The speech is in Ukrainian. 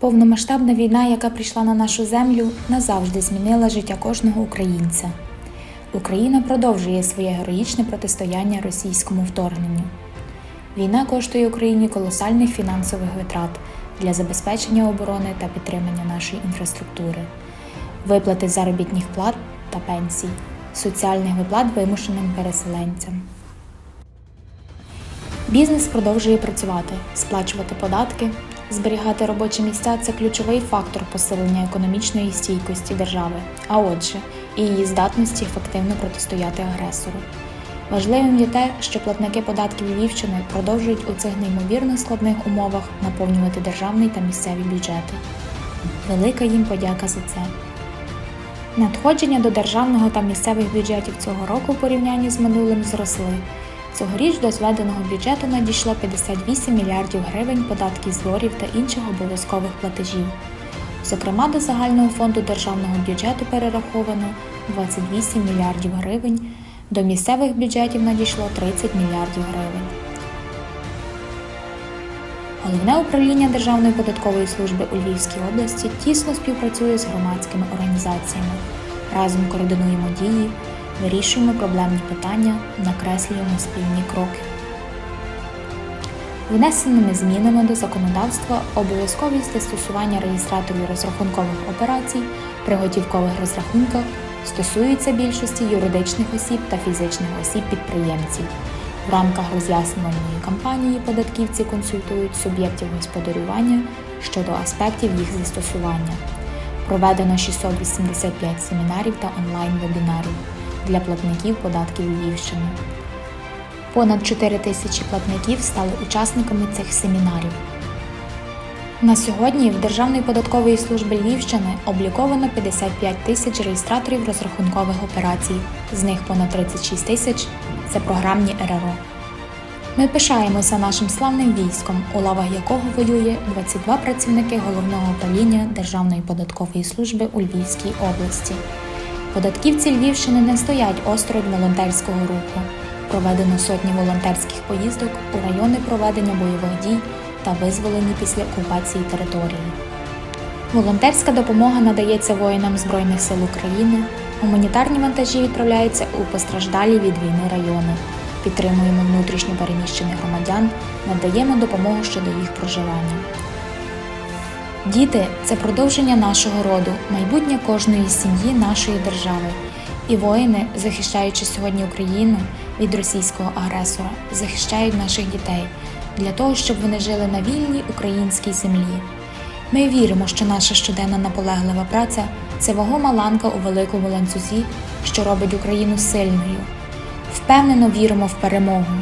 Повномасштабна війна, яка прийшла на нашу землю, назавжди змінила життя кожного українця. Україна продовжує своє героїчне протистояння російському вторгненню. Війна коштує Україні колосальних фінансових витрат для забезпечення оборони та підтримання нашої інфраструктури, виплати заробітних плат та пенсій, соціальних виплат вимушеним переселенцям. Бізнес продовжує працювати, сплачувати податки, зберігати робочі місця це ключовий фактор посилення економічної стійкості держави, а отже, і її здатності ефективно протистояти агресору. Важливим є те, що платники податків Львівщини продовжують у цих неймовірно складних умовах наповнювати державний та місцеві бюджети. Велика їм подяка за це. Надходження до державного та місцевих бюджетів цього року в порівнянні з минулим зросли. Цьогоріч до зведеного бюджету надійшло 58 мільярдів гривень податків зборів та інших обов'язкових платежів. Зокрема, до загального фонду державного бюджету перераховано 28 мільярдів гривень, до місцевих бюджетів надійшло 30 мільярдів гривень. Головне управління Державної податкової служби у Львівській області тісно співпрацює з громадськими організаціями. Разом координуємо дії, вирішуємо проблемні питання, накреслюємо спільні кроки. Внесеними змінами до законодавства обов'язковість застосування реєстраторів розрахункових операцій при готівкових розрахунках стосується більшості юридичних осіб та фізичних осіб-підприємців. В рамках роз'яснювальної кампанії податківці консультують суб'єктів господарювання щодо аспектів їх застосування. Проведено 685 семінарів та онлайн-вебінарів для платників податків Львівщини. Понад 4 тисячі платників стали учасниками цих семінарів. На сьогодні в Державної податкової служби Львівщини обліковано 55 тисяч реєстраторів розрахункових операцій, з них понад 36 тисяч це програмні РРО. Ми пишаємося нашим славним військом, у лавах якого воює 22 працівники головного управління Державної податкової служби у Львівській області. Податківці Львівщини не стоять осторонь волонтерського руху. Проведено сотні волонтерських поїздок у райони проведення бойових дій та визволені після окупації території. Волонтерська допомога надається воїнам Збройних сил України. Гуманітарні вантажі відправляються у постраждалі від війни райони. Підтримуємо внутрішньо переміщених громадян, надаємо допомогу щодо їх проживання. Діти це продовження нашого роду, майбутнє кожної сім'ї нашої держави. І воїни, захищаючи сьогодні Україну від російського агресора, захищають наших дітей для того, щоб вони жили на вільній українській землі. Ми віримо, що наша щоденна наполеглива праця це вагома ланка у великому ланцюзі, що робить Україну сильною. Впевнено віримо в перемогу.